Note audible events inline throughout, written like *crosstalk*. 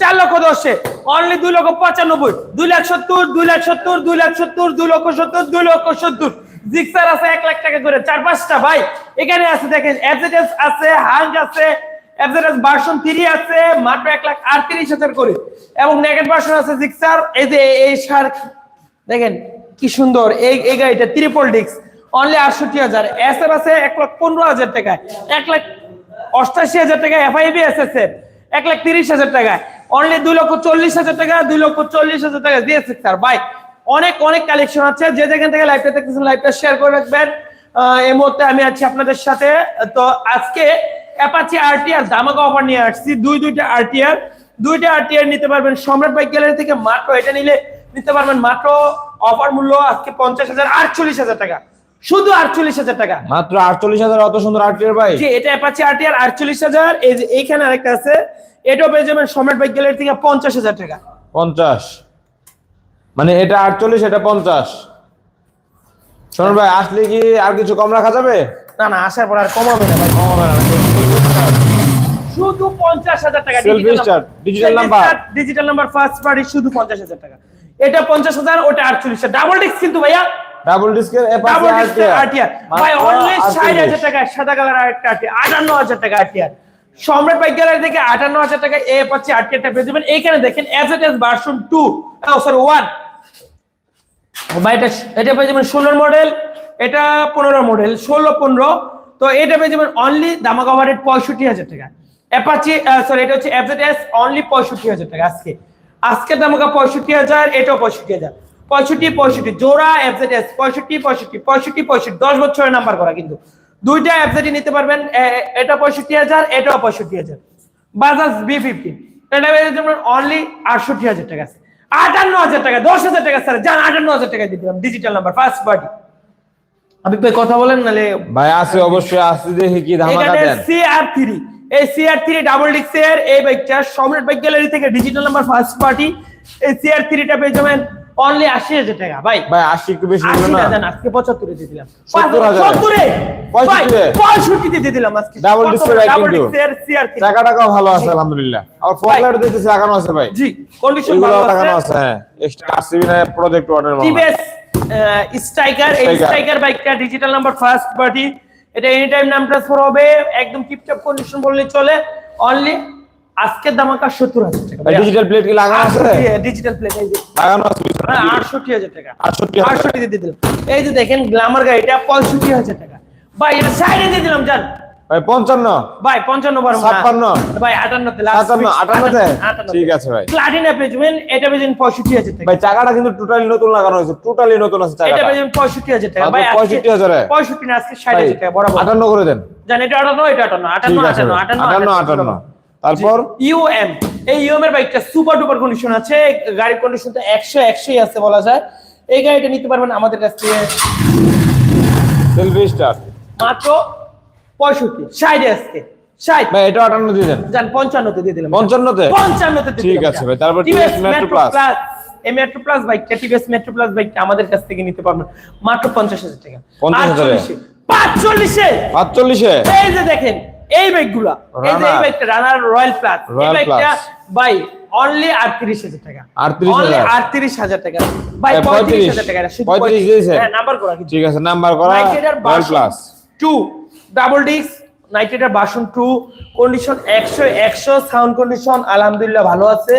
চার লক্ষ দশে। অনলি দুই লক্ষ পঁচানব্বই। দুই লাখ সত্তর, দুই লাখ সত্তর, দুই লাখ সত্তর, দুই লক্ষ সত্তর, দুই লক্ষ সত্তর। জিক্সার আছে, এক লাখ টাকা করে। চার, পাঁচটা, ভাই। এখানে আছে, দেখেন এফজেডএস আছে হাঞ্জ আছে এফজেডএস ভার্সন থ্রি আছে, মাত্র এক লাখ আটত্রিশ হাজার করে। এবং নেগেট ভার্সন আছে জিক্সার এই যে, এই সার, দেখেন, কি সুন্দর। এই এই গাড়িটা ত্রিপল ডিক্স অনলি আটষট্টি হাজার। এস এফ আছে এক লাখ পনেরো হাজার টাকায়। এক লাখ অষ্টাশি হাজার টাকা এফআইবি এস এস এফ এক লাখ তিরিশ হাজার টাকায় অনলি দুই লক্ষ চল্লিশ হাজার টাকা দুই লক্ষ চল্লিশ হাজার টাকা দিয়েছে স্যার। ভাই অনেক অনেক কালেকশন আছে। যে যেখান থেকে লাইভটা দেখতেছেন লাইভটা শেয়ার করে রাখবেন। এই মুহূর্তে আমি আছি আপনাদের সাথে। তো আজকে অ্যাপাচি আরটিআর দামাকা অফার নিয়ে আসছি। দুই দুইটা আরটিআর দুইটা আরটিআর নিতে পারবেন। সম্রাট বাইক গ্যালারি থেকে মাত্র এটা নিলে নিতে পারবেন মাত্র অফার মূল্য আজকে পঞ্চাশ হাজার আটচল্লিশ হাজার টাকা। শুধু আটচল্লিশ হাজার টাকা। মাত্র আটচল্লিশ হাজার অত সুন্দর আটটির ভাই। জি এটা অ্যাপাচি আরটিআর আটচল্লিশ হাজার। এই যে এইখানে আরেকটা আছে। এটাও পেয়ে যাবেন সম্রাট বাইক গ্যালারি থেকে পঞ্চাশ হাজার টাকা। পঞ্চাশ। মানে এটা আটচল্লিশ এটা পঞ্চাশ। শোন ভাই আসলে কি আর কিছু কম রাখা যাবে? না না আসার পর আর কমাবে না ভাই। কমাবে না শুধু পঞ্চাশ হাজার টাকা digital number। Digital number first party শুধু পঞ্চাশ হাজার টাকা। এটা পঞ্চাশ হাজার ওটা আটচল্লিশ। ডাবল ডিস্ক কিন্তু ভাইয়া। ডাবল ডিস্কের ডাবল ডিস্ক আরটিআর ভাই অনলি ষাট হাজার টাকা সাদা কালার আরটিআর আটান্ন হাজার টাকা আরটিআর সম্রাট বাইক থেকে আটান্ন হাজার টাকা এ পাচ্ছি আরটিআরটা পেয়ে যাবেন। এইখানে দেখেন এস এট S version two sorry one এটা এটা পেয়ে যাবেন ষোলোর মডেল এটা পনেরো মডেল ষোলো, পনেরো। তো এটা পেয়ে যাবেন অনলি দামা কভারের পঁয়ষট্টি হাজার টাকা। অ্যাপাচি সরি এটা হচ্ছে এফজেডএস অনলি পঁয়ষট্টি হাজার টাকা আজকে। আজকে দামাকা পঁয়ষট্টি হাজার, এটাও পঁয়ষট্টি হাজার। পঁয়ষট্টি পঁয়ষট্টি, জোড়া এফজেডএস পঁয়ষট্টি পঁয়ষট্টি পঁয়ষট্টি পঁয়ষট্টি, দশ বছরের নাম্বার করা কিন্তু। দুইটা এফজেডি নিতে পারবেন এটা পঁয়ষট্টি হাজার এটাও পঁয়ষট্টি হাজার। বাজাজ বি ফিফটিন এটা অনলি আটষট্টি হাজার টাকা আছে। আটান্ন হাজার টাকা দশ হাজার টাকা স্যার যান আটান্ন হাজার টাকা দিতে ডিজিটাল নাম্বার ফার্স্ট পার্টি আপনি ভাই কথা বলেন নালে ভাই আছে অবশ্যই আসতে দেখি কি ধামাকা দেন। সিআর থ্রি এই সিআর থ্রি ডাবল ডিক্সের এই বাইকটা সম্রাট বাইক গ্যালারি থেকে ডিজিটাল নাম্বার ফার্স্ট পার্টি এই সিআর থ্রিটা পেয়ে যাবেন। অনলি আশি হাজার টাকা ভাই। ভাই আশি একটু বেশি না? আজকে পঁচাত্তরে দিয়ে দিলাম। 70,000 সত্তরে? পঁয়ষট্টিতে? পঁয়ষট্টিতে দিয়ে দিলাম আজকে। ডাবল কিন্তু। সিআর থ্রি টাকা ভালো আছে আলহামদুলিল্লাহ। আর। লাইট দিতেছে লাগানো আছে ভাই। জি কন্ডিশন এগুলো ভালো লাগানো আছে। আছে হ্যাঁ। এক্সট্রা আরসিবি না প্রজেক্ট ওয়াটার টিভিএস স্ট্রাইকার এই। স্ট্রাইকার বাইকটা ডিজিটাল নাম্বার ফার্স্ট পার্টি এটা এনি টাইম নাম ট্রান্সফার হবে একদম টিপটপ কন্ডিশন বললে চলে। অনলি আজকের দামাকা সত্তর হাজার টাকা ডিজিটাল প্লেট কি লাগানো আছে? ডিজিটাল প্লেট এই যে লাগানো আছে পিছনে। আটষট্টি হাজার টাকা। 68,000 আটষট্টি দিয়ে দিলাম। এই যে দেখেন গ্ল্যামার গাড়িটা পঁয়ষট্টি হাজার টাকা। ভাই এটা সাইডে দিয়ে দিলাম জান। ভাই পঞ্চান্ন। ভাই পঞ্চান্ন বার ছাপ্পান্ন। ভাই আটান্নতে সাতান্ন আটান্নতে? ঠিক আছে ভাই। প্লাটিনা পেজমেন এটা পঁয়ষট্টি হাজার টাকা। ভাই চাকাটা কিন্তু টোটালি নতুন লাগানো হয়েছে টোটালি নতুন আছে এটা চাকাটা। পেয়েছেন পঁয়ষট্টি হাজার টাকা। ভাই 65,000 এ? পঁয়ষট্টি না আজকে ষাট হাজার টাকা বরাবর। আটান্ন করে দেন। জান এটা আটান্ন এটা আটান্ন আটান্ন। আটান্ন আটান্ন। আটান্ন। তারপর? ইউএম এই ইউএম এর বাইকটা সুপার ডুপার কন্ডিশন আছে। গাড়ির কন্ডিশন তো একশো একশোই আছে বলা যায়। এই গাড়িটা নিতে পারবেন আমাদের কাছ থেকে সেলফি স্টার মাত্র পঁয়ষট্টি ষাটে আজকে। ষাট। ভাই এটা আটান্ন দিয়ে দেন। পঞ্চান্নতে দিয়ে দিলাম। পঞ্চান্নতে? পঞ্চান্নতে দিয়ে ঠিক আছে ভাই, তারপর Plus। Plus, এই মেট্রো প্লাস বাইকটা টিভিএস মেট্রো প্লাস বাইকটা আমাদের কাছ থেকে নিতে পারবেন। মাত্র পঞ্চাশ হাজার টাকা। 50,000 এ? 48 পাঁচচল্লিশে? এই যে দেখেন এই বাইকগুলা। এই যে এই বাইকটা রানার রয়্যাল প্লাস এই বাইকটা। বাই অনলি আটত্রিশ হাজার টাকা। 38,000 অনলি আটত্রিশ হাজার টাকা। বাই এই পঁয়ত্রিশ 35 হাজার টাকা এটা শুধু 35 দিয়েছে? হ্যাঁ নাম্বার করা ঠিক আছে নাম্বার করা royal plus two double disc নাইটেডার version two condition একশো একশো সাউন্ড কন্ডিশন আলহামদুলিল্লাহ ভালো আছে।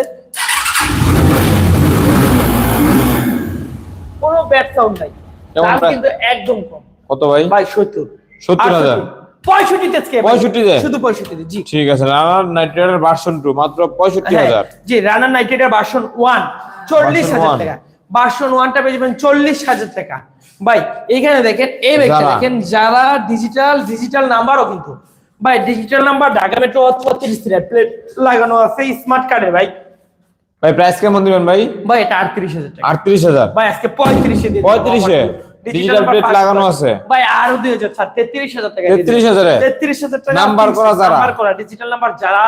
কোনো ব্যাড সাউন্ড নাই। দাম কিন্তু একদম কম। কত ভাই? ভাই সত্তর। 70,000 পঁয়ষট্টিতে আজকে 65 তে? শুধু পঁয়ষট্টিতে জি। ঠিক আছে রানার নাইট্রেটের ভার্সন টু মাত্র পঁয়ষট্টি হ্যাঁ, হাজার জি রানার বাসন ওয়ান চল্লিশ হাজার টাকা। বাসন ওয়ানটা পেয়ে যাবেন চল্লিশ হাজার টাকা। ভাই এইখানে দেখেন এই ব্যাগটা দেখেন যারা ডিজিটাল ডিজিটাল নাম্বারও কিন্তু। ভাই ডিজিটাল নাম্বার ঢাকা মেট্রো ছত্রিশ প্লেট লাগানো আছে স্মার্ট কার্ডে ভাই। ভাই প্রাইস কেমন দিবেন ভাই? ভাই এটা আটত্রিশ হাজার টাকা। আটত্রিশ হাজার। ভাই আজকে পঁয়ত্রিশে দিয়ে দিলাম। 35 এ? Plate first লাগানো আছে। ভাই আরও দুই হাজার ছাড় তেত্রিশ হাজার টাকা 33,000 এ? তেত্রিশ হাজার টাকা Number করা যারা? নাম্বার করা ডিজিটাল নাম্বার যারা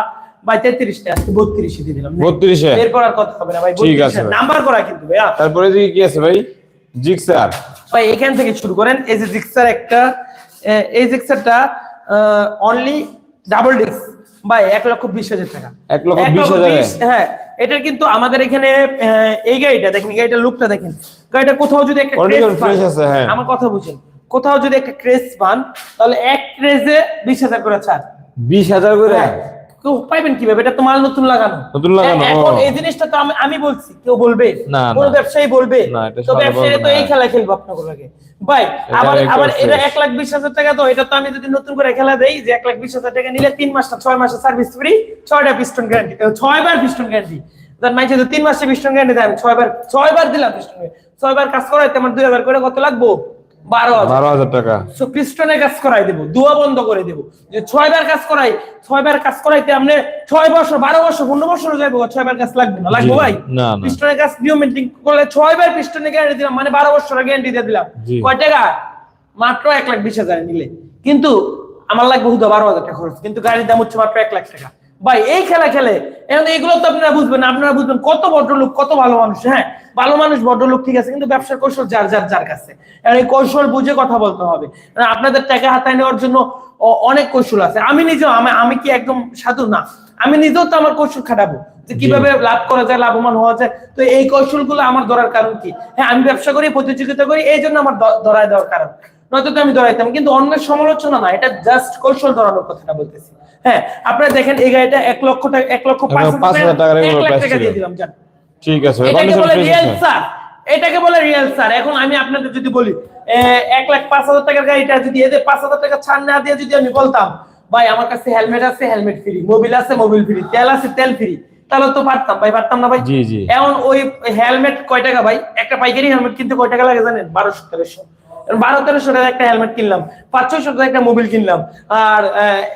ভাই তেত্রিশটা আজকে বত্রিশে দিয়ে দিলাম 32 এ? বের করার কথা হবে না ভাই ঠিক আছে ভাই। নাম্বার করা কিন্তু ভাইয়া তারপরে এদিকে কি আছে ভাই জিক্সার ভাই এখান থেকে শুরু করেন এই যে জিক্সার একটা এই জিক্সারটা অনলি ডাবল ডিস্ক ভাই এক লক্ষ বিশ হাজার টাকা এক লক্ষ বিশ হাজারে? হ্যাঁ এটা কিন্তু আমাদের এখানে এই গাড়িটা দেখেন গাড়িটার লুকটা দেখেন গাড়িটা কোথাও যদি একটা আছে, হ্যাঁ। আমার কথা বুঝেন কোথাও যদি একটা ক্রেজ পান তাহলে এক ক্রেজে বিশ হাজার করে ছাড়। বিশ হাজার করে? হ্যাঁ। কেউ পাইবেন কীভাবে? এটা তো মাল নতুন লাগানো। নতুন লাগানো, এখন এই জিনিসটা তো আমি আমি বলছি কেউ বলবে? না, কোন ব্যবসায়ী বলবে? তো ব্যবসায়ী তো এই খেলা খেলবে আপনাকে লাগে ভাই আবার আবার এটা। এক লাখ বিশ হাজার টাকা তো এটা তো আমি যদি নতুন করে খেলা দেই যে এক লাখ বিশ হাজার টাকা নিলে তিন মাসটা ছয় মাসে সার্ভিস ফ্রি ছয়টা পিস্টন গ্যারান্টি ছয় বার পিস্টন গ্যারান্টি তার মাইছে তো তিন মাসে পিস্টন গ্যারান্টি দেয় আমি ছয় বার ছয় বার দিলাম পিস্টন ছয় বার কাজ করাইতে আমার দুই হাজার করে কত লাগবো? বারো বারো হাজার টাকা। সো পিস্টনে কাজ করাই দেবো দুয়া বন্ধ করে দেবো। যে ছয়বার কাজ করাই ছয়বার কাজ করাইতে আপনি ছয় বছর বারো বছর পনেরো বছর যাইবো ছয়বার কাজ লাগবে না লাগবে ভাই। কাজ নিয়ম মেনটেন করলে ছয়বার পিস্টনে গ্যারান্টি দিলাম মানে বারো গ্যারান্টি দিয়ে দিলাম। কয় টাকা? মাত্র এক লাখ বিশ হাজার নিলে। কিন্তু আমার লাগবে হুদা বারো হাজার টাকা খরচ কিন্তু গাড়ির দাম হচ্ছে মাত্র এক লাখ টাকা। ভাই এই খেলা খেলে এখন এগুলো তো আপনারা বুঝবেন আপনারা বুঝবেন কত ভদ্রলোক কত ভালো মানুষ হ্যাঁ? ভালো মানুষ ভদ্রলোক ঠিক আছে কিন্তু ব্যবসার কৌশল যার যার যার কাছে। এই কৌশল বুঝে কথা বলতে হবে। আপনাদের টাকা হাতায় নেওয়ার জন্য অনেক কৌশল আছে। আমি নিজেও আমি কি একদম সাধু? না। আমি নিজেও তো আমার কৌশল খাটাবো। যে কীভাবে লাভ করা যায় লাভবান হওয়া যায়। তো এই কৌশলগুলো আমার ধরার কারণ কি? হ্যাঁ আমি ব্যবসা করি প্রতিযোগিতা করি এই জন্য আমার ধরায় দেওয়ার কারণ। নয়তো তো আমি ধরাইতাম কিন্তু অন্যের সমালোচনা না এটা জাস্ট কৌশল ধরানোর কথাটা বলতেছি। হ্যাঁ আপনারা দেখেন এই গাড়িটা এক লক্ষ টাকা এক লক্ষ পাঁচ হাজার টাকা দিয়ে দিলাম জান। ঠিক আছে এটাকে বলে রিয়েল স্যার এটাকে বলে রিয়েল স্যার এখন আমি আপনাদের যদি বলি এক লাখ পাঁচ হাজার টাকার গাড়িটা যদি এদের পাঁচ হাজার টাকা ছাড় না দিয়ে যদি আমি বলতাম ভাই আমার কাছে হেলমেট আছে হেলমেট ফ্রি মোবিল আছে মোবিল ফ্রি তেল আছে তেল ফ্রি তাহলে তো পারতাম। ভাই পারতাম না ভাই। এখন ওই হেলমেট কয় টাকা ভাই? একটা পাইকারি হেলমেট কিনতে কয় টাকা লাগে জানেন? বারোশো তেরোশো। বারো তেরোশো টাকা একটা হেলমেট কিনলাম পাঁচ ছয়শো টাকা একটা মোবিল কিনলাম আর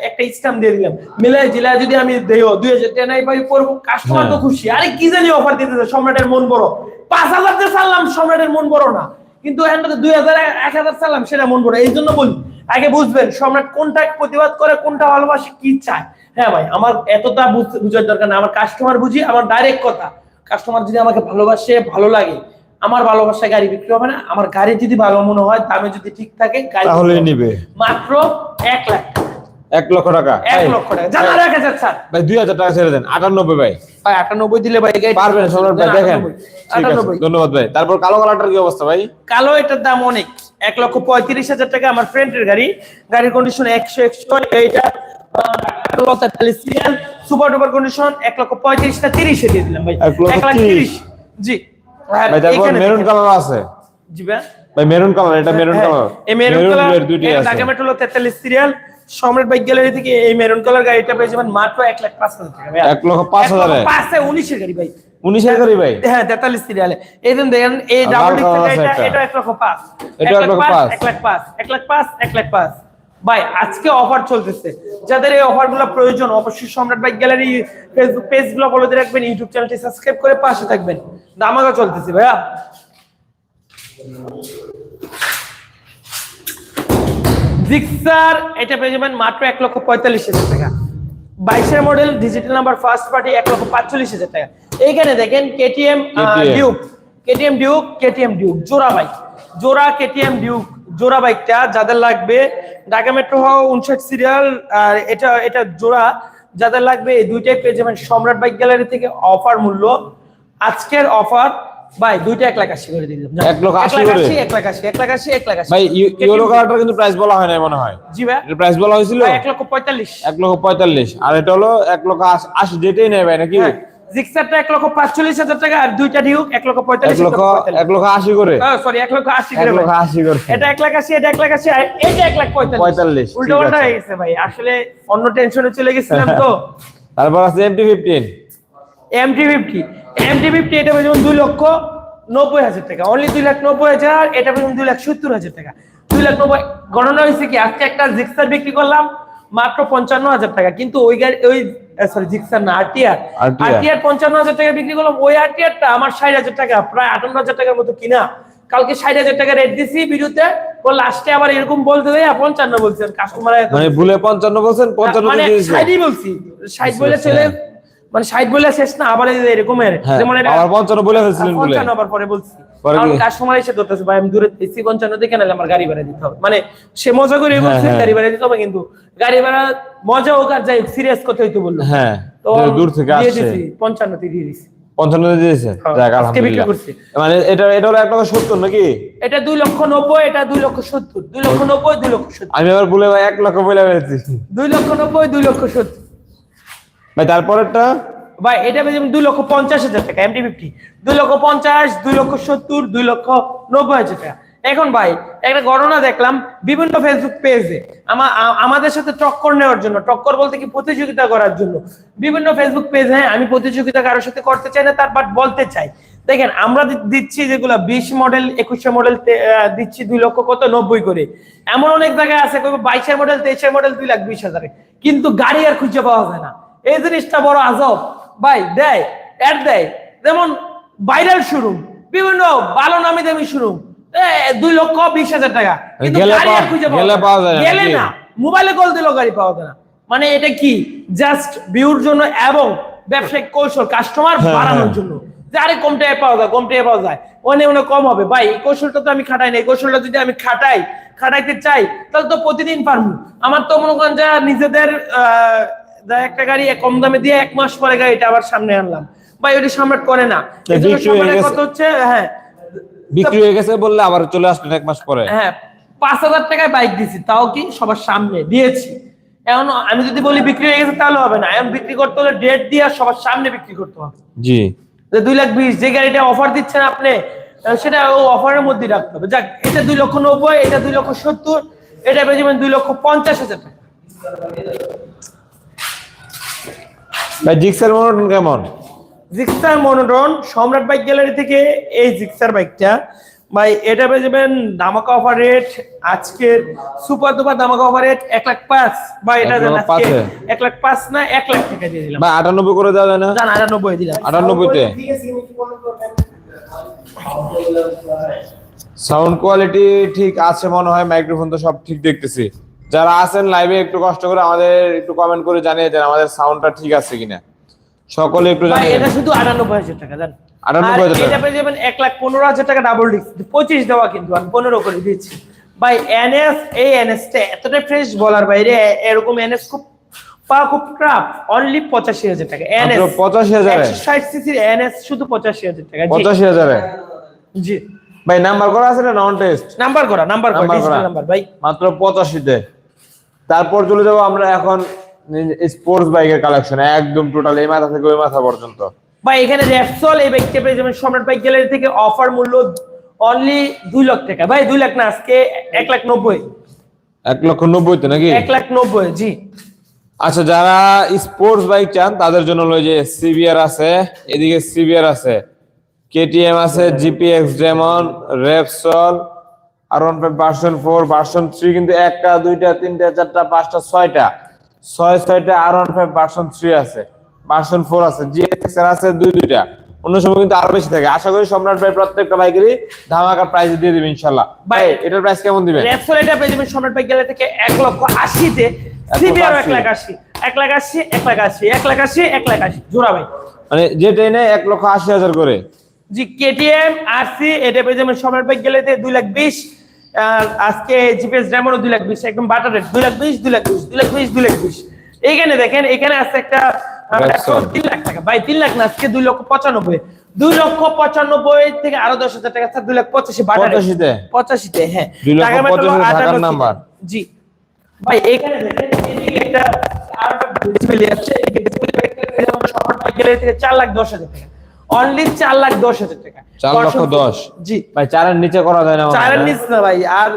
একটা স্টাম্প দিয়ে দিলাম। মিলাই জিলা যদি আমি দেও দুই হাজার টাকা নাই ভাই পড়ব কাস্টমার তো হ্যাঁ। খুশি। আরে কি জানি অফার দিতেছে সম্রাটের মন বড়। পাঁচ হাজার দিয়ে ছাড়লাম সম্রাটের মন বড় না। কিন্তু এখন দুই হাজার এক হাজার ছাড়লাম সেটা মন বড়। এই জন্য বলি আগে বুঝবেন সম্রাট কোনটা প্রতিবাদ করে কোনটা ভালোবাসে কি চায়? হ্যাঁ ভাই আমার এতটা বুঝ- বুঝার দরকার না আমার কাস্টমার বুঝি আমার ডাইরেক্ট কথা। কাস্টমার যদি আমাকে ভালোবাসে ভালো লাগে আমার ভালোবাসায় গাড়ি বিক্রি হবে না আমার গাড়ি যদি ভালো মনে হয় দামে যদি ঠিক থাকে গাড়ি তাহলেই নিবে। মাত্র এক লাখ এক লক্ষ টাকা। এক লক্ষ টাকা। জানা এক হাজার স্যার ভাই দুই হাজার টাকা ছেড়ে দেন। আটানব্বই ভাই। ভাই আটানব্বই দিলে ভাই পারবেন সম্রাট ভাই দেখেন। 98 ঠিক আছে আটানব্বই। ধন্যবাদ ভাই। তারপর কালো কালারটার কি অবস্থা ভাই? কালো এটার দাম অনেক। এক লক্ষ পঁয়ত্রিশ হাজার টাকা আমার ফ্রেন্ডের গাড়ি। গাড়ির কন্ডিশন একশো একশো এইটা সুপার ডুপার কন্ডিশন এক লক্ষ পঁয়ত্রিশটা তিরিশে দিয়ে দিলাম ভাই। এক লাখ তিরিশ। জি। ভাই এখানে মেরুন। কালার আছে। জি ভাই ভাই মেরুন কালার এটা মেরুন হ্যাঁ, কালার এই মেরুন কালার রেড আছে। ঢাকা মেট্রো তেতাল্লিশ সিরিয়াল সম্রাট বাইক গ্যালারি থেকে এই মেরুন কালার গাড়িটা পেয়ে যাবেন মাত্র এক লাখ পাঁচ হাজার টাকা ভাই লক্ষ গাড়ি ভাই। উনিশের গাড়ি ভাই? হ্যাঁ তেতাল্লিশ সিরিয়ালে এই দিন দেখেন এই ডাবল আছে এটা একটা। এটা এক লক্ষ পাঁচ। এটা এক লক্ষ পাঁচ। এক লাখ পাঁচ এক লাখ পাঁচ এক লাখ পাঁচ। ভাই আজকে অফার চলতেছে। যাদের এই অফারগুলো প্রয়োজন অবশ্যই সম্রাট বাইক গ্যালারি ফেসবুক পেজগুলো ফলো দিয়ে রাখবেন ইউটিউব চ্যানেলটি সাবস্ক্রাইব করে পাশে থাকবেন। দামাগা চলতেছে ভাইয়া। জিক্সার এটা পেয়ে যাবেন মাত্র এক লক্ষ পঁয়তাল্লিশ হাজার টাকা। বাইশের model digital number first party এক লক্ষ পাঁচচল্লিশ হাজার টাকা। এইখানে দেখেন KTM KTM Duke KTM Duke KTM Duke জোড়া বাইক জোড়া কেটিএম ডিউক জোড়া বাইকটা যাদের লাগবে ঢাকা মেট্রো হওয়া উনষাট সিরিয়াল আর এটা এটা জোড়া যাদের লাগবে এই দুইটাই পেয়ে যাবেন সম্রাট বাইক গ্যালারি থেকে অফার মূল্য। আজকের অফার ভাই দুইটা এক লাখ আশি করে দিয়ে দিলাম। এক লক্ষ আশি করে? এক লাখ আশি এক লাখ আশি এক লাখ আশি ভাই ইয়েলো কালারটা কিন্তু প্রাইস বলা হয় না মনে হয়। জি ভাই। এটা প্রাইস বলা হয়েছিল? এক লক্ষ পঁয়তাল্লিশ। এক লক্ষ পঁয়তাল্লিশ। আর এটা হলো এক লক্ষ আশি- যেটাই ভাই নাকি? হ্যাঁ, জিক্সারটা এক লক্ষ পাঁচচল্লিশ হাজার টাকা আর দুইটা ডিউক এক লক্ষ পঁয়তাল্লিশ লক্ষ এক লক্ষ আশি করে। সরি এক লক্ষ আশি করে লক্ষ আশি করে। এটা এক লাখ আশি এটা এক লাখ আশি আর এটা এক লাখ পঁয়তাল্লিশ। উল্টো পাল্টা হয়ে গেছে ভাই। আসলে অন্য টেনশনে চলে গেছিলাম তো। *laughs* তারপর আছে MT fifteen MT fifty MT fifty এটা যেমন দুই লক্ষ নব্বই হাজার টাকা। অনলি দুই লাখ নব্বই হাজার এটা যেমন দুই লাখ সত্তর হাজার টাকা। দুই লাখ নব্বই গণনা হয়েছে কি? আজকে একটা জিক্সার বিক্রি করলাম মাত্র পঞ্চান্ন হাজার টাকা। কিন্তু ওই গাড়ি ওই সরি জিক্সার না আরটিআর আরটিআর পঞ্চান্ন হাজার টাকা বিক্রি করলাম। ওই আরটিআরটা আমার ষাট হাজার টাকা প্রায় আটান্ন হাজার টাকার মতো কিনা। কালকে ষাট হাজার টাকা রেট দিছি ও লাস্টে আবার এরকম বলতে দেয় পঞ্চান্ন বলছেন কাস্টমার মানে ভুলে পঞ্চান্ন বলছেন পঞ্চান্ন মানে ষাটই বলছি। ষাট বলে আচ্ছা, চলে। মানে ষাট বলে শেষ না আবার এরকমের। হ্যাঁ, যেমন আবার পঞ্চান্ন বলে ফেলছিলেন। পঞ্চান্ন আবার পরে বলছি। কারণ কি? কাস্টমার এসে ধরতেছে ভাই আমি দূরে পঞ্চান্ন দেখে নাহলে আমার গাড়ি ভাড়া দিতে হবে। মানে সে মজা করে হ্যাঁ, বলছে হ্যাঁ। গাড়ি ভাড়া দিতে হবে কিন্তু গাড়ি ভাড়া মজা হোক আর যাই সিরিয়াস কথা হইতে বলল। হ্যাঁ তো দূর থেকে আসছে। দিছি, দিয়ে দিছি। পঞ্চান্ন দিয়েছে? যাক আলহামদুলিল্লাহ। মানে এটা এটা হলো এক লক্ষ সত্তর নাকি? এটা দুই লক্ষ নব্বই এটা দুই লক্ষ সত্তর। দুই লক্ষ নব্বই দুই লক্ষ সত্তর। আমি আবার বলে ভাই এক লক্ষ বলে ফেলেছি দুই লক্ষ নব্বই দুই লক্ষ সত্তর। ভাই তারপরেরটা? ভাই, এটা পেয়ে দুই লক্ষ পঞ্চাশ হাজার টাকা এমটি ফিফটি দুই লক্ষ পঞ্চাশ, দুই লক্ষ সত্তর, দুই লক্ষ নব্বই হাজার টাকা। এখন ভাই, একটা ঘটনা দেখলাম বিভিন্ন ফেসবুক পেজে আমাদের সাথে টক্কর নেওয়ার জন্য, টক্কর বলতে কি প্রতিযোগিতা করার জন্য। বিভিন্ন ফেসবুক পেজ হ্যাঁ আমি প্রতিযোগিতা কারোর সাথে করতে চাই না, তার বাট বলতে চাই। দেখেন, আমরা দিচ্ছি যেগুলো বিশ মডেল একুশে মডেল দিচ্ছি দুই লক্ষ কত? নব্বই করে। এমন অনেক জায়গায় আছে বাইশের মডেল তেইশের মডেল দুই লাখ বিশ হাজারে। কিন্তু গাড়ি আর খুঁজে পাওয়া যায় না। এই জিনিসটা বড় আজব। ভাই দেয় অ্যাড দেয়। যেমন ভাইরাল শোরুম বিভিন্ন ভালো নামি দামি শোরুম দুই লক্ষ বিশ হাজার টাকা। কিন্তু গেলে গাড়ি আর খুঁজে পাওয়া যায় না, গেলে না। মোবাইলে কল দিলেও গাড়ি পাওয়া যায় না। মানে এটা কি? জাস্ট ভিউর জন্য এবং ব্যবসায়িক কৌশল কাস্টমার হ্যাঁ, বাড়ানোর হ্যাঁ। জন্য। যে আরে কম টাকায় পাওয়া যায় কম টাকায় পাওয়া যায়। অনেক অনেক কম হবে। ভাই এই কৌশলটা তো আমি খাটাই না। এই কৌশলটা যদি আমি খাটাই খাটাইতে চাই তাহলে তো প্রতিদিন পারব। আমার তো মনে করেন যা নিজেদের একটা গাড়ি কম দামে দিয়ে এক মাস পরে গাড়িটা আবার সামনে আনলাম। ভাই ওটা সম্রাট করে না। কত হচ্ছে হ্যাঁ। বিক্রি হয়ে গেছে বললে আবার চলে আসবেন এক মাস পরে। হ্যাঁ পাঁচ হাজার টাকায় বাইক দিছি তাও কি সবার সামনে দিয়েছি। এখন আমি যদি বলি বিক্রি হয়ে গেছে তাহলে হবে না। এখন বিক্রি করতে হলে ডেট দিয়ে আর সবার সামনে বিক্রি করতে হবে। জি। যে দুই লাখ বিশ যে গাড়িটা অফার দিচ্ছেন আপনি সেটা ও অফারের মধ্যে রাখতে হবে। যাক এটা দুই লক্ষ নব্বই এটা দুই লক্ষ সত্তর এটা পেয়ে যাবেন দুই লক্ষ পঞ্চাশ হাজার টাকা। ভাই জিক্সের মনোটন কেমন? Gixxer monotone Samrat bike gallery থেকে এই জিক্সার বাইকটা। ভাই এটা পেয়ে যাবেন দামাকা অফার রেট আজকের সুপার দুপার দামাকা অফার রেট এক লাখ পাঁচ। বা এটা এক লাখ আজকে এক লাখ পাঁচ না এক লাখ টাকা দিয়ে দিলাম। ভাই আটানব্বই করে দেওয়া যায় না? আটানব্বই দিলাম। আটানব্বইতে? সাউন্ড কোয়ালিটি ঠিক আছে মনে হয় মাইক্রোফোন তো সব ঠিক দেখতেছি। যারা আছেন লাইভে একটু কষ্ট করে আমাদের একটু কমেন্ট করে জানিয়ে দেন আমাদের সাউন্ডটা ঠিক আছে কিনা। সকলে একটু জানিয়ে এটা শুধু আটানব্বই হাজার টাকা জান 98,000 টাকা। এটা পেয়ে যাবেন এক লাখ পনেরো হাজার টাকা ডাবল ডিস্ক পঁচিশ দেওয়া কিন্তু আমি পনেরো করে দিচ্ছি ভাই এনএস এই এনএস টা এতটা ফ্রেশ বলার বাইরে এরকম এনএস খুব পা খুব ক্রাপ অনলি পঁচাশি হাজার টাকা এনএস। মাত্র 85,000 এ? ষাট সিসির এনএস শুধু পঁচাশি হাজার টাকা জি, পঁচাশি হাজারে? জি। ভাই নাম্বার করা আছে না নন টেস্ট নাম্বার করা নাম্বার করা। নাম্বার ভাই। মাত্র পঁচাশিতে? তারপর চলে যাব আমরা এখন স্পোর্টস বাইকের কালেকশন একদম টোটাল এই মাথা থেকে ওই মাথা পর্যন্ত। ভাই এখানে র্যাপসল এই বাইকটা পেয়ে যাবেন সম্রাট বাইক গ্যালারি থেকে অফার মূল্য অনলি দুই লাখ টাকা। ভাই দুই লাখ না আজকে এক লাখ নব্বই। এক লক্ষ নব্বইতে নাকি? এক লাখ নব্বই জি। আচ্ছা যারা স্পোর্টস বাইক চান তাদের জন্য হলো যে সিবিআর আছে এদিকে সিবিআর আছে কেটিএম আছে GPX Demon Repsol R one five version four version three কিন্তু একটা দুইটা তিনটা চারটা পাঁচটা ছয়টা। ছয় ছয়টা R one five version three আছে। ভার্সন ফোর আছে জিএক্স আছে দুই দুইটা। অন্য সময় কিন্তু আরও বেশি থাকে। আশা করি সম্রাট ভাই প্রত্যেকটা বাইকেরই ধামাকা প্রাইস দিয়ে দিবে ইনশাল্লাহ। ভাই ভাই, এটার প্রাইস কেমন দিবেন? র্যাপসল এটা পেয়ে যাবেন সম্রাট বাইক গ্যালারি থেকে এক লক্ষ আশিতে। সিবিআর এক লাখ আশি। এক লাখ আশি এক লাখ আশি এক লাখ আশি এক লাখ আশি। জোড়া ভাই। মানে যে ট্রেনে এক লক্ষ আশি হাজার করে। জি কেটিএম আরসি এটা পেয়ে যাবেন সম্রাট বাইক গ্যালারিতে দুই লাখ বিশ আজকে জিপিএস ড্রাইভারও দুই লাখ বিশ একদম বাটার রেট দুই লাখ বিশ দুই লাখ বিশ দুই লাখ বিশ দুই লাখ বিশ এইখানে দেখেন এখানে আছে একটা তিন লাখ টাকা ভাই তিন লাখ না আজকে দুই লক্ষ পঁচানব্বই দুই লক্ষ পঁচানব্বই থেকে আরও দশ হাজার টাকা দুই লাখ পঁচাশি। পঁচাশিতে? পঁচাশিতে হ্যাঁ টাকা মেটালো পঁচাশি ঢাকার 58 তে। নাম্বার। জি ভাই এখানে দেখেন একটা আর ডিসপ্লে আছে ডিসপ্লে সম্রাট বাইক গ্যালারি থেকে চার লাখ দশ হাজার টাকা অনলি চার লাখ দশ হাজার টাকা। চার লক্ষ দশ? জি। ভাই চারের নিচে করা যায় না চারের? নিচ না ভাই আর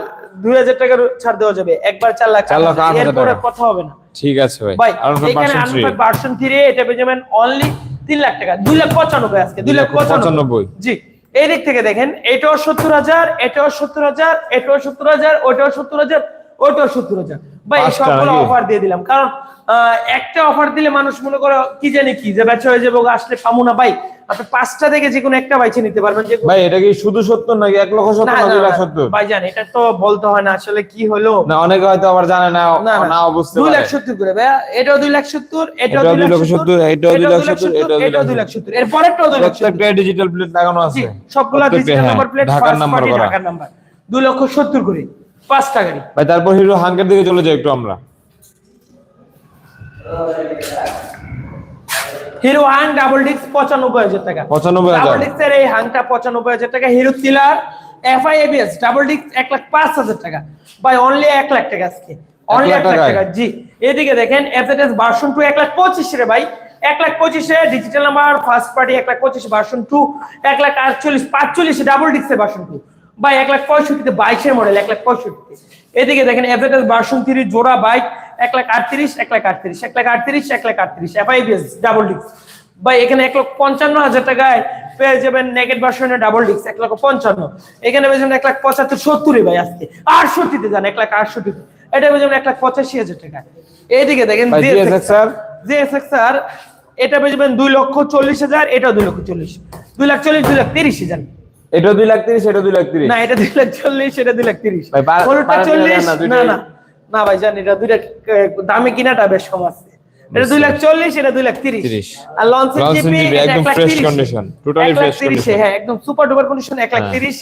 দুই হাজার টাকার ছাড় দেওয়া যাবে। একবার চার লাখ চার লক্ষ এরপরে কথা হবে না। ঠিক আছে ভাই। এখানে আনফাক ভার্সন থ্রি এটা পেয়ে যাবেন অনলি তিন লাখ টাকা দুই লাখ পঁচানব্বই আজকে দুই লাখ পঁচানব্বই। পঁচানব্বই। জি এই দিক থেকে দেখেন এটাও সত্তর হাজার এটাও সত্তর হাজার এটাও সত্তর হাজার ওটাও সত্তর হাজার ওটাও সত্তর হাজার ভাই সবগুলো অফার দিয়ে দিলাম। কারণ একটা অফার দিলে মানুষ মনে করে কি জানি কি যে ব্যবসা হয়ে যাব আসলে পামু না। ভাই আপনি পাঁচটা থেকে যে কোনো একটা বাইছে নিতে পারবেন যে ভাই এটা কি শুধু সত্তর নাকি এক লক্ষ সত্তর না, দুই লাখ সত্তর? ভাইজান এটা তো বলতে হয় না আসলে কি হলো? না অনেকে হয়তো আবার জানে না না বুঝতে দুই লাখ সত্তর করে ভাইয়া এটাও দুই লাখ সত্তর এটাও দুই লাখ সত্তর এটাও দুই লাখ সত্তর, এটাও দুই লাখ সত্তর। এর পরেরটাও দুই লাখ সত্তর। ডিজিটাল প্লেট লাগানো আছে। সবগুলা ডিজিটাল নাম্বার প্লেট ঢাকার নাম্বার ঢাকার নাম্বার দুই লক্ষ সত্তর করে। পাঁচটা গাড়ি। ভাই তারপর হিরো হাঙ্কের দিকে চলে যাই একটু আমরা। হিরো হাং ডাবল ডিস্ক পঁচানব্বই হাজার টাকা। 95,000 ডাবল ডিস্কের এই হাংটা পঁচানব্বই হাজার টাকা। Hero killer FI ABS double disc এক লাখ পাঁচ হাজার টাকা। বাই অনলি এক লাখ টাকা আজকে। অনলি এক লাখ টাকা। জি এদিকে দেখেন এফএস ভার্সন টু এক লাখ পঁচিশ রে ভাই। এক লাখ পঁচিশে ডিজিটাল নাম্বার ফার্স্ট পার্টি এক লাখ পঁচিশ ভার্সন টু এক লাখ আটচল্লিশ পাঁচচল্লিশে ডাবল ডিস্কের ভার্সন টু বাই এক লাখ পঁয়ষট্টিতে বাইশের মডেল এক লাখ পঁয়ষট্টিতে। এদিকে দেখেন এফএস ভার্সন থ্রি জোড়া বাইক এক লাখ আটত্রিশ এক লাখ আটত্রিশ এক লাখ আটত্রিশ এক লাখ আটত্রিশ এফআইবিএস ডাবল ডিস্ক ভাই এখানে এক লক্ষ পঞ্চান্ন হাজার টাকায় পেয়ে যাবেন নেগেট ভার্সনের ডাবল ডিস্ক এক লক্ষ পঞ্চান্ন। এখানে পেয়ে যাবেন এক লাখ পঁচাত্তর সত্তরে ভাই আজকে। আটষট্টিতে যান এক লাখ আটষট্টিতে। এটা পেয়ে যাবেন এক লাখ পঁচাশি হাজার টাকা এইদিকে দেখেন? জিএসএক্সআর এটা পেয়ে যাবেন দুই লক্ষ চল্লিশ হাজার এটাও দুই লক্ষ চল্লিশ। দুই লাখ চল্লিশ দুই লাখ তিরিশ হাজার এটা দুই লাখ তিরিশ এটা দুই লাখ তিরিশ। না এটা দুই লাখ চল্লিশ এটা দুই লাখ তিরিশ। বাড়াতে চল্লিশ? না, না না। ভাই জান এটা দুইটা দামে কিনাটা বেশ কম আছে। এটা দুই লাখ চল্লিশ এটা দুই লাখ তিরিশ। আর জিপি একদম fresh condition, totally fresh condition। হ্যাঁ একদম সুপার ডুপার কন্ডিশন এক লাখ হ্যাঁ। তিরিশ।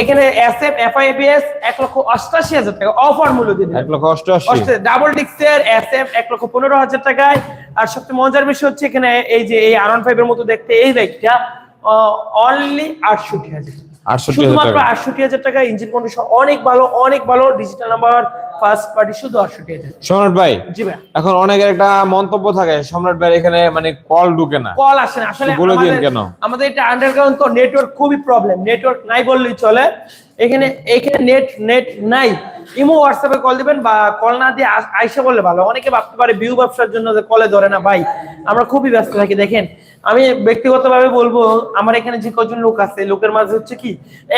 এখানে এসএফ এফআইপিএস এক লক্ষ অষ্টাশি হাজার টাকা। অফার মূল্য দিয়ে এক লক্ষ অষ্টআশি। ডাবল ডিক্সের এসএফ এক লক্ষ পনেরো হাজার টাকায়। আর সবচেয়ে মজার বিষয় হচ্ছে এখানে এই যে এই আর ফাইভের মতো দেখতে এই বাইকটা অনলি আটষট্টি হাজার শুধুমাত্র টাকা। আটষট্টি হাজার টাকা ইঞ্জিন কন্ডিশন অনেক ভালো অনেক ভালো ডিজিটাল নাম্বার ফার্স্ট পার্টি শুধু আটষট্টি হাজার সম্রাট ভাই জি ভাই। এখন অনেকের একটা মন্তব্য থাকে সম্রাট ভাই এখানে মানে কল ঢুকে না। কল আসে না। আসলে বলে দিন আমাদের- কেন? আমাদের এটা আন্ডারগ্রাউন্ড তো নেটওয়ার্ক খুবই প্রবলেম নেটওয়ার্ক নাই বললেই চলে। এখানে এখানে নেট নেট নাই। ইমো হোয়াটসঅ্যাপে কল দিবেন বা কল না দিয়ে আইসা বললে ভালো। অনেকে ভাবতে পারে ভিউ ব্যবসার জন্য যে কলে ধরে না। ভাই আমরা খুবই ব্যস্ত থাকি দেখেন। আমি ব্যক্তিগতভাবে বলব আমার এখানে যে কজন লোক আছে লোকের মাঝে হচ্ছে কি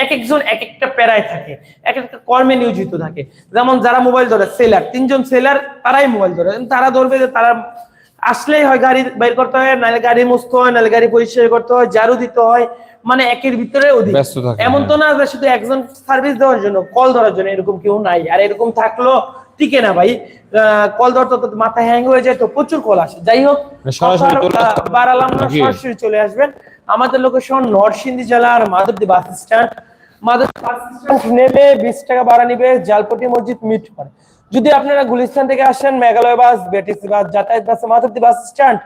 এক একজন এক একটা প্যারায় থাকে এক একটা কর্মে নিয়োজিত থাকে। যেমন যারা মোবাইল ধরে সেলার তিনজন সেলার তারাই মোবাইল ধরে। তারা ধরবে যে তারা আসলেই হয় গাড়ি বের করতে হয় নাহলে গাড়ি মুছতে হয় নাহলে গাড়ি পরিষ্কার করতে হয় ঝাড়ু দিতে হয় মানে একের ভিতরে অধিক। এমন তো হ্যাঁ। না যে শুধু একজন সার্ভিস দেওয়ার জন্য কল ধরার জন্য এরকম কেউ নাই। আর এরকম থাকল টিকে না ভাই। কল ধরতে তো মাথা হ্যাং হয়ে যায় তো প্রচুর কল আসে। যাই হোক মানে বাড়ালাম না? সরাসরি চলে আসবেন। আমাদের লোকেশন নরসিংদী জেলার Madhabdi bus stand Madhabdi bus stand নেমে বিশ টাকা ভাড়া নিবে জালপটি মসজিদ মিট করে যদি আপনারা গুলিস্তান থেকে আসেন মেঘালয় বাস বেটিস বাস যাতায়াত bus Madhabdi bus stand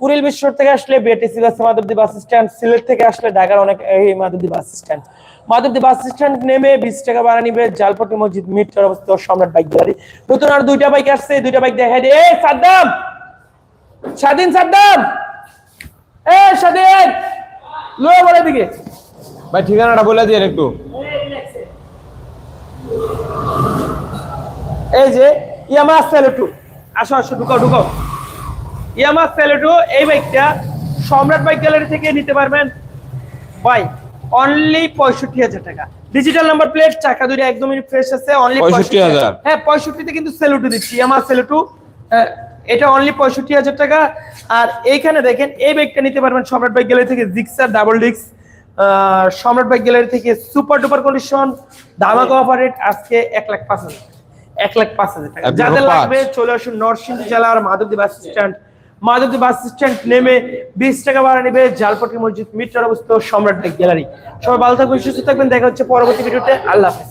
Kuril বিশ্বর থেকে আসলে বিটিসি বাসে মাধবদী বাস স্ট্যান্ড সিলেট থেকে আসলে ঢাকার অনেক এই Madhabdi bus stand. Madhabdi bus stand নেমে বিশ টাকা ভাড়া নিবে জালপটি মসজিদ মিট করে অবস্থিত সম্রাট বাইক গ্যালারি। নতুন আর দুইটা বাইক আসছে দুইটা বাইক দেখাই দিয়ে এই সাদ্দাম! স্বাধীন সাদ্দাম! এ স্বাধীন! লোয়া বলে দিকে ভাই ঠিকানাটা বলে দিয়ে একটু। এই যে ইয়ামা একটু। আসো আসো ঢুকাও ঢুকাও। ইয়ামা সেলেটু এই বাইকটা সম্রাট বাইক গ্যালারি থেকে নিতে পারবেন। ভাই অনলি পঁয়ষট্টি হাজার টাকা। ডিজিটাল নাম্বার প্লেট চাকা দুটো একদমই ফ্রেশ আছে অনলি 65,000 হ্যাঁ পঁয়ষট্টিতে কিন্তু সেলুটু দিচ্ছি ইয়ামা সেলুটু। এটা অনলি পঁয়ষট্টি হাজার টাকা। আর এইখানে দেখেন এই বাইকটা নিতে পারবেন সম্রাট বাইক গ্যালারি থেকে জিক্সার ডাবল ডিক্স সম্রাট বাইক গ্যালারি থেকে সুপার ডুপার কন্ডিশন ধামাকা অফার রেট আজকে এক লাখ পাঁচ হাজার। এক লাখ পাঁচ হাজার টাকা। যাদের লাগবে চলে আসুন নরসিংদী জেলার Madhabdi bus stand Madhabdi bus stand নেমে বিশ টাকা ভাড়া নেবে জালপটি মসজিদ মিটার অবস্থিত সম্রাট গ্যালারি। সবাই ভালো থাকবেন, সুস্থ থাকবেন, দেখা হচ্ছে পরবর্তী ভিডিওতে। আল্লাহ হাফেজ।